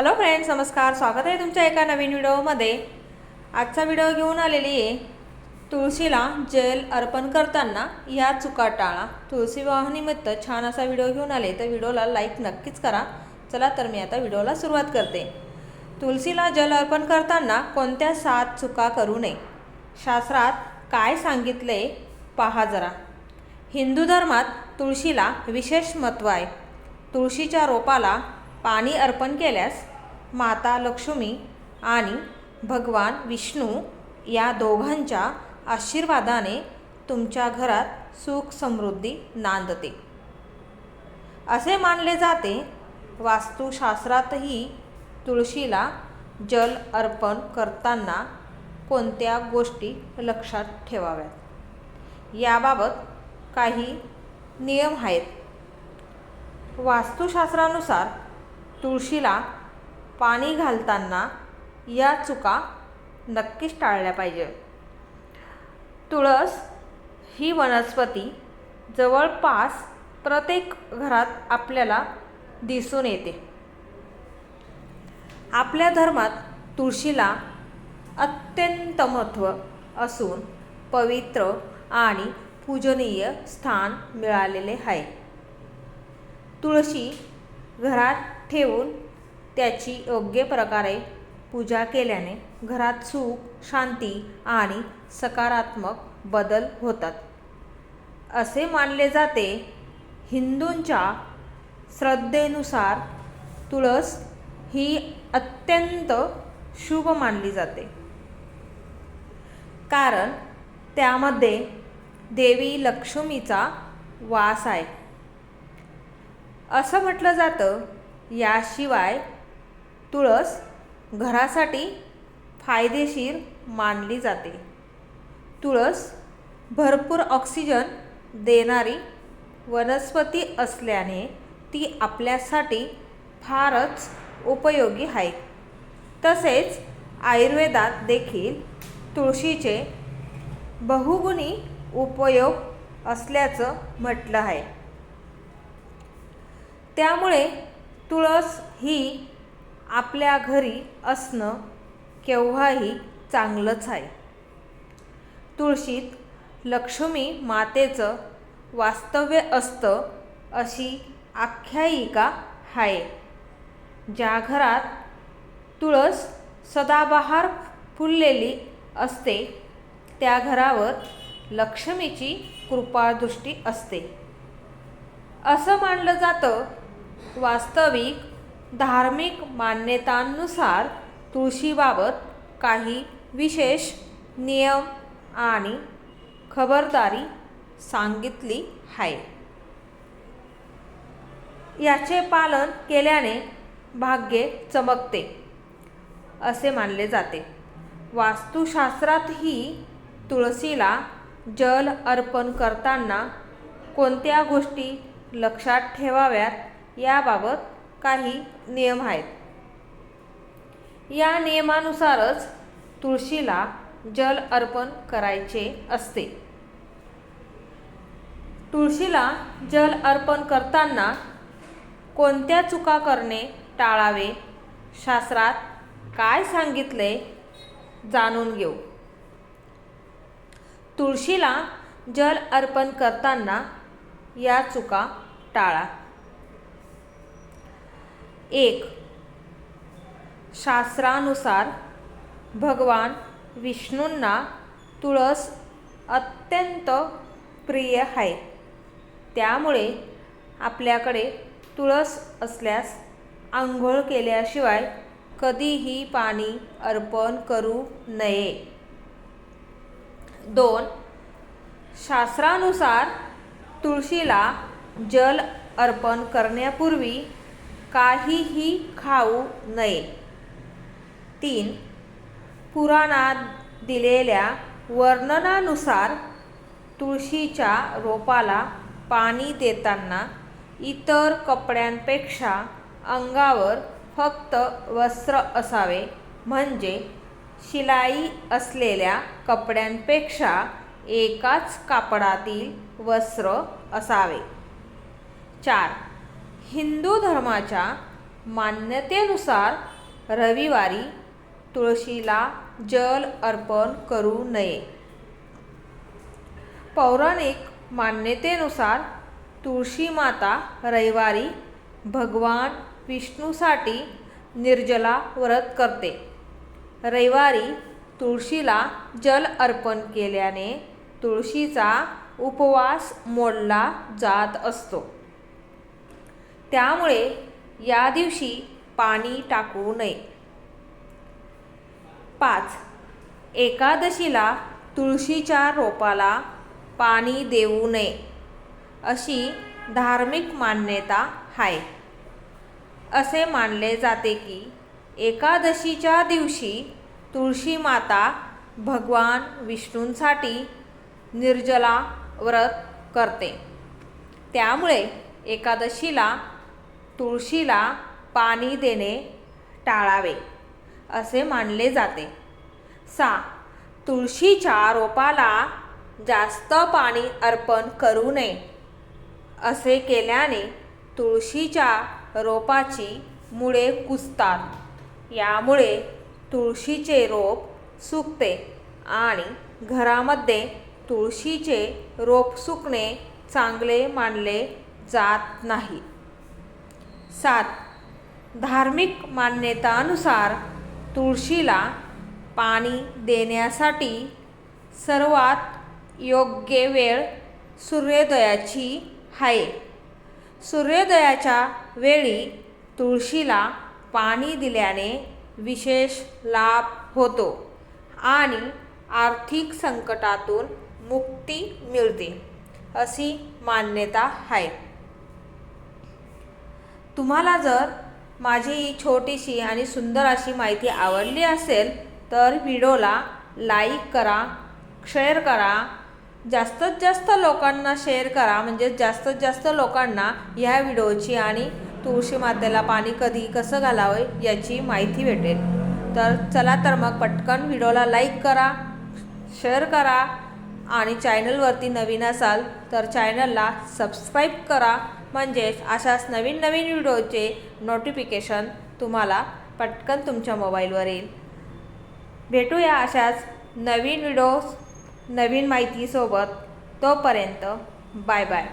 Hello friends नमस्कार. स्वागत आहे तुमच्या एका नवीन व्हिडिओमध्ये. आजचा व्हिडिओ घेऊन आलेली आहे तुळशीला जेल अर्पण करताना या चुका टाळा. तुळशी विवाहानिमित्त छान असा व्हिडिओ घेऊन आले तर व्हिडिओला लाईक नक्कीच करा. चला तर मी आता व्हिडिओला सुरुवात करते. तुळशीला जल अर्पण करताना कोणत्या सात चुका करू नये? शास्त्रात काय सांगितले? पहा जरा. हिंदू धर्मात तुळशीला विशेष महत्त्व आहे. तुळशीच्या रोपाला पाणी अर्पण केल्यास माता लक्ष्मी आणि भगवान विष्णू या दोघांच्या आशीर्वादाने तुमच्या घरात सुख समृद्धी नांदते. असे मानले जाते वास्तुशास्त्रातही तुळशीला जल अर्पण करताना कोणत्या गोष्टी लक्षात ठेवाव्यात? याबाबत काही नियम आहेत. वास्तुशास्त्रानुसार तुळशीला पाणी घालताना या चुका नक्कीच टाळल्या पाहिजे. तुळस ही वनस्पती जवळपास प्रत्येक घरात आपल्याला दिसून येते. आपल्या धर्मात तुळशीला अत्यंत महत्त्व असून पवित्र आणि पूजनीय स्थान मिळालेले आहे. तुळशी घरात ठेवून त्याची योग्य प्रकारे पूजा केल्याने घरात सुख शांती आणि सकारात्मक बदल होतात. असे मानले जाते हिंदूंच्या श्रद्धेनुसार तुळस ही अत्यंत शुभ मानली जाते. कारण त्यामध्ये देवी लक्ष्मीचा वास आहे. असं म्हटलं जातं याशिवाय तुळस घरासाठी फायदेशीर मानली जाते. तुळस भरपूर ऑक्सिजन देणारी वनस्पती असल्याने ती आपल्यासाठी फारच उपयोगी आहे. तसेच आयुर्वेदात देखील तुळशीचे बहुगुणी उपयोग असल्याचं म्हटलं आहे. त्यामुळे तुळस ही आपल्या घरी असणं केव्हाही चांगलंच आहे. तुळशीत लक्ष्मी मातेचं वास्तव्य असतं अशी आख्यायिका आहे. ज्या घरात तुळस सदाबहार फुललेली असते त्या घरावर लक्ष्मीची कृपादृष्टी असते. असं मानलं जातं वास्तविक धार्मिक मान्यतांनुसार तुळशीबाबत काही विशेष नियम आणि खबरदारी सांगितली आहे. याचे पालन केल्याने भाग्य चमकते असे मानले जाते. वास्तुशास्त्रातही तुळशीला जल अर्पण करताना कोणत्या गोष्टी लक्षात ठेवाव्यात याबाबत काही नियम आहेत. या नियमानुसारच तुळशीला जल अर्पण करायचे असते. तुळशीला जल अर्पण करताना कोणत्या चुका करणे टाळावे? शास्त्रात काय सांगितले? जाणून घेऊ. तुळशीला जल अर्पण करताना या चुका टाळा. एक. शास्त्रानुसार भगवान विष्णूंना तुळस अत्यंत प्रिय आहे. त्यामुळे आपल्याकडे तुळस असल्यास आंघोळ केल्याशिवाय कधीही पाणी अर्पण करू नये. दोन. शास्त्रानुसार तुळशीला जल अर्पण करण्यापूर्वी काहीही खाऊ नये. तीन पुराणात दिलेल्या वर्णनानुसार तुळशीच्या रोपाला पाणी देताना इतर कपड्यांपेक्षा अंगावर फक्त वस्त्र असावे. म्हणजे शिलाई असलेल्या कपड्यांपेक्षा एकाच कापडातील वस्त्र असावे. चार हिंदू धर्माच्या मान्यतेनुसार रविवारी तुळशीला जल अर्पण करू नये. पौराणिक मान्यतेनुसार तुळशी माता रविवारी भगवान विष्णूसाठी निर्जला व्रत करते. रविवारी तुळशीला जल अर्पण केल्याने तुळशीचा उपवास मोडला जात असतो. त्यामुळे या दिवशी पाणी टाकू नये. पाच. एकादशीला तुळशीच्या रोपाला पाणी देऊ नये अशी धार्मिक मान्यता आहे. असे मानले जाते की एकादशीच्या दिवशी तुळशी माता भगवान विष्णूंसाठी निर्जला व्रत करते. त्यामुळे एकादशीला तुळशीला पाणी देणे टाळावे असे मानले जाते. सा. तुळशीच्या रोपाला जास्त पाणी अर्पण करू नये असे केल्याने तुळशीच्या रोपाची मुळे कुजतात. यामुळे तुळशीचे रोप सुकते आणि घरामध्ये तुळशीचे रोप सुकणे चांगले मानले जात नाही. सात. धार्मिक मान्यतानुसार तुळशीला पाणी देण्यासाठी सर्वात योग्य वेळ सूर्योदयाची आहे. सूर्योदयाच्या वेळी तुळशीला पाणी दिल्याने विशेष लाभ होतो आणि आर्थिक संकटातून मुक्ती मिळते अशी मान्यता आहे. तुम्हाला जर माझी ही छोटीशी आणि सुंदर अशी माहिती आवडली असेल तर व्हिडिओला लाईक करा शेअर करा. जास्तीत जास्त लोकांना शेअर करा म्हणजे जास्तीत जास्त लोकांना ह्या व्हिडिओची आणि तुळशी मातेला पाणी कधी कसं घालावं याची माहिती भेटेल. तर चला तर मग पटकन व्हिडिओला लाईक करा शेअर करा. आणि चॅनलवरती नवीन असाल तर चॅनलला सबस्क्राईब करा. म्हणजेच अशाच नवीन नवीन व्हिडिओचे नोटिफिकेशन तुम्हाला पटकन तुमच्या मोबाईलवर येईल भेटूया अशाच नवीन व्हिडिओ नवीन माहितीसोबत. तोपर्यंत बाय बाय